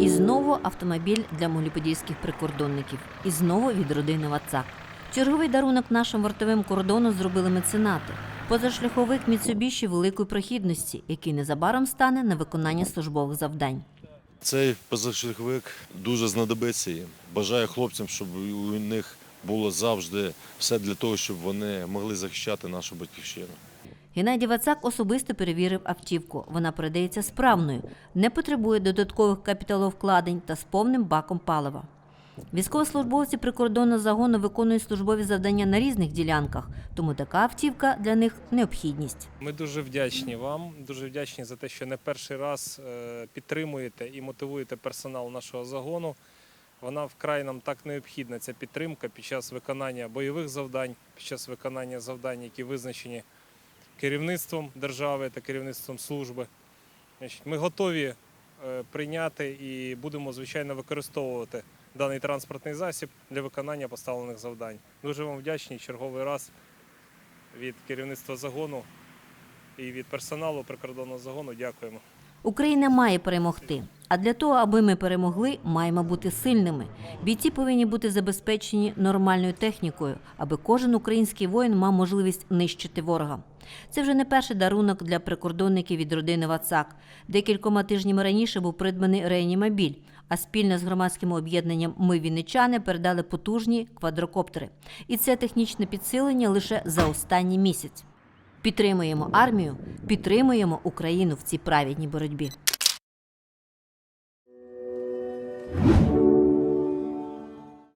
І знову автомобіль для моліподільських прикордонників. І знову від родини Вацак. Черговий дарунок нашим вартовим кордону зробили меценати. Позашляховик Міцубіші великої прохідності, який незабаром стане на виконання службових завдань. Цей позашляховик дуже знадобиться їм. Бажаю хлопцям, щоб у них було завжди все для того, щоб вони могли захищати нашу батьківщину. Геннадій Вацак особисто перевірив автівку. Вона передається справною, не потребує додаткових капіталовкладень та з повним баком палива. Військовослужбовці прикордонного загону виконують службові завдання на різних ділянках, тому така автівка для них необхідність. Ми дуже вдячні вам, дуже вдячні за те, що не перший раз е, підтримуєте і мотивуєте персонал нашого загону. Вона вкрай нам так необхідна, ця підтримка під час виконання бойових завдань, під час виконання завдань, які визначені керівництвом держави та керівництвом служби. Ми готові е, прийняти і будемо, звичайно, використовувати даний транспортний засіб для виконання поставлених завдань. Дуже вам вдячні черговий раз від керівництва загону і від персоналу прикордонного загону дякуємо. Україна має перемогти. А для того, аби ми перемогли, маємо бути сильними. Бійці повинні бути забезпечені нормальною технікою, аби кожен український воїн мав можливість нищити ворога. Це вже не перший дарунок для прикордонників від родини Вацак. Декількома тижнями раніше був придбаний реанімобіль, а спільно з громадським об'єднанням Ми Вінничани передали потужні квадрокоптери. І це технічне підсилення лише за останній місяць. Підтримуємо армію, підтримуємо Україну в цій праведній боротьбі. you